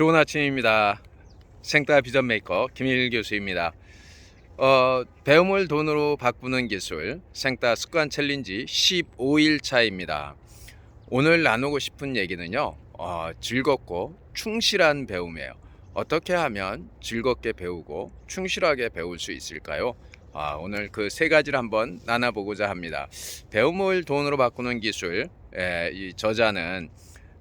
좋은 아침입니다. 생따 비전 메이커 김일 교수입니다. 어, 배움을 돈으로 바꾸는 기술 생따 습관 챌린지 15일 차입니다. 오늘 나누고 싶은 얘기는요. 어, 즐겁고 충실한 배움이에요. 어떻게 하면 즐겁게 배우고 충실하게 배울 수 있을까요? 아, 오늘 그 세 가지를 한번 나눠보고자 합니다. 배움을 돈으로 바꾸는 기술, 에, 이 저자는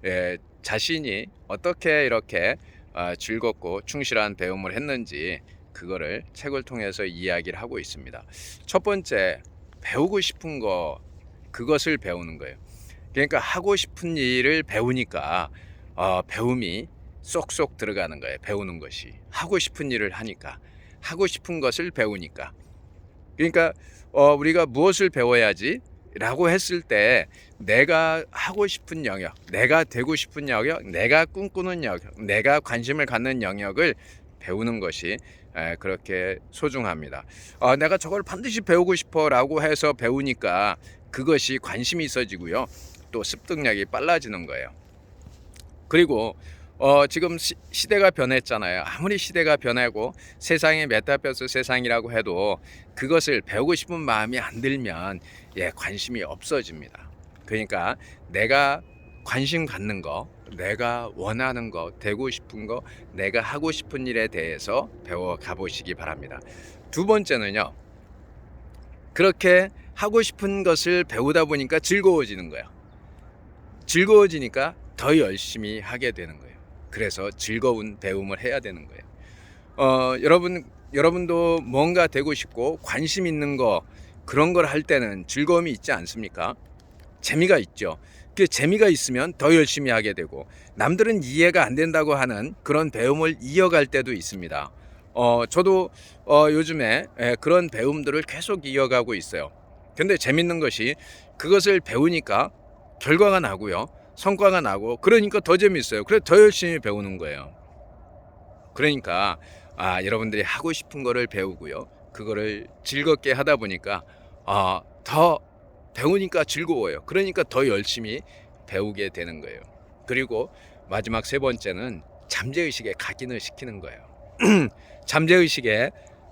에, 자신이 어떻게 이렇게 아, 즐겁고 충실한 배움을 했는지 그거를 책을 통해서 이야기를 하고 있습니다. 첫 번째, 배우고 싶은 거 그것을 배우는 거예요. 그러니까 하고 싶은 일을 배우니까 어, 배움이 쏙쏙 들어가는 거예요. 배우는 것이 하고 싶은 일을 하니까 하고 싶은 것을 배우니까 그러니까 어, 우리가 무엇을 배워야지 라고 했을 때 내가 하고 싶은 영역, 내가 되고 싶은 영역, 내가 꿈꾸는 영역, 내가 관심을 갖는 영역을 배우는 것이 에, 그렇게 소중합니다. 어, 내가 저걸 반드시 배우고 싶어 라고 해서 배우니까 그것이 관심이 있어지고요. 또 습득력이 빨라지는 거예요. 그리고 어, 지금 시, 시대가 변했잖아요. 아무리 시대가 변하고 세상이 메타버스 세상이라고 해도 그것을 배우고 싶은 마음이 안 들면 예, 관심이 없어집니다. 그러니까 내가 관심 갖는 거, 내가 원하는 거, 되고 싶은 거, 내가 하고 싶은 일에 대해서 배워 가보시기 바랍니다. 두 번째는요. 그렇게 하고 싶은 것을 배우다 보니까 즐거워지는 거예요. 즐거워지니까 더 열심히 하게 되는 거예요. 그래서 즐거운 배움을 해야 되는 거예요. 어, 여러분, 여러분도 뭔가 되고 싶고 관심 있는 거 그런 걸 할 때는 즐거움이 있지 않습니까? 재미가 있죠. 그 재미가 있으면 더 열심히 하게 되고 남들은 이해가 안 된다고 하는 그런 배움을 이어갈 때도 있습니다. 어, 저도 어, 요즘에 예, 그런 배움들을 계속 이어가고 있어요. 근데 재밌는 것이 그것을 배우니까 결과가 나고요. 성과가 나고 그러니까 더 재밌어요. 그래서 더 열심히 배우는 거예요. 그러니까 아, 여러분들이 하고 싶은 거를 배우고요. 그거를 즐겁게 하다 보니까 아, 더 배우니까 즐거워요. 그러니까 더 열심히 배우게 되는 거예요. 그리고 마지막 세 번째는 잠재의식에 각인을 시키는 거예요. 잠재의식에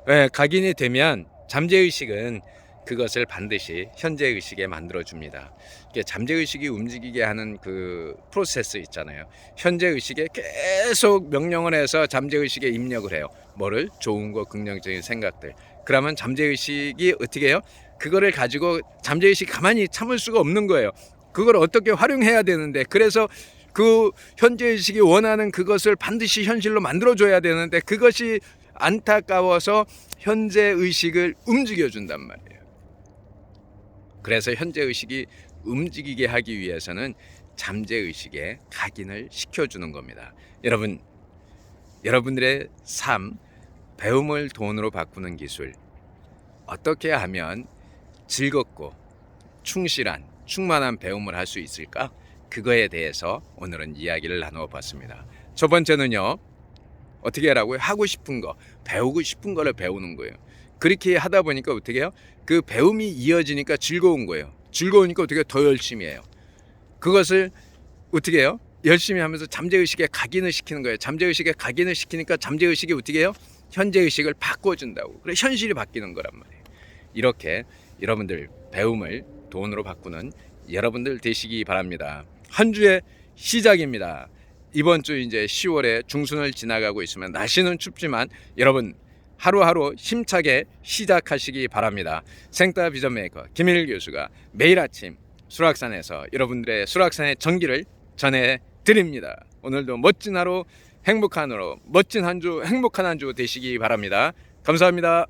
예, 각인이 되면 잠재의식은 그것을 반드시 현재 의식에 만들어 줍니다. 이게 잠재 의식이 움직이게 하는 그 프로세스 있잖아요. 현재 의식에 계속 명령을 해서 잠재 의식에 입력을 해요. 뭐를? 좋은 거, 긍정적인 생각들. 그러면 잠재 의식이 어떻게 해요? 그거를 가지고 잠재 의식 가만히 참을 수가 없는 거예요. 그걸 어떻게 활용해야 되는데 그래서 그 현재 의식이 원하는 그것을 반드시 현실로 만들어 줘야 되는데 그것이 안타까워서 현재 의식을 움직여 준단 말이에요. 그래서 현재 의식이 움직이게 하기 위해서는 잠재 의식에 각인을 시켜주는 겁니다. 여러분, 여러분들의 삶, 배움을 돈으로 바꾸는 기술, 어떻게 하면 즐겁고 충실한, 충만한 배움을 할 수 있을까? 그거에 대해서 오늘은 이야기를 나누어 봤습니다. 첫 번째는요, 어떻게 하라고요? 하고 싶은 거, 배우고 싶은 거를 배우는 거예요. 그렇게 하다 보니까 어떻게 해요? 그 배움이 이어지니까 즐거운 거예요. 즐거우니까 어떻게 더 열심히 해요. 그것을 어떻게 해요? 열심히 하면서 잠재의식에 각인을 시키는 거예요. 잠재의식에 각인을 시키니까 잠재의식이 어떻게 해요? 현재의식을 바꿔준다고. 그래 현실이 바뀌는 거란 말이에요. 이렇게 여러분들 배움을 돈으로 바꾸는 여러분들 되시기 바랍니다. 한 주의 시작입니다. 이번 주 이제 10월에 중순을 지나가고 있으면 날씨는 춥지만 여러분 하루하루 힘차게 시작하시기 바랍니다. 생따 비전 메이커 김일 교수가 매일 아침 수락산에서 여러분들의 수락산의 전기를 전해 드립니다. 오늘도 멋진 하루 행복한 하루 멋진 한 주 행복한 한 주 되시기 바랍니다. 감사합니다.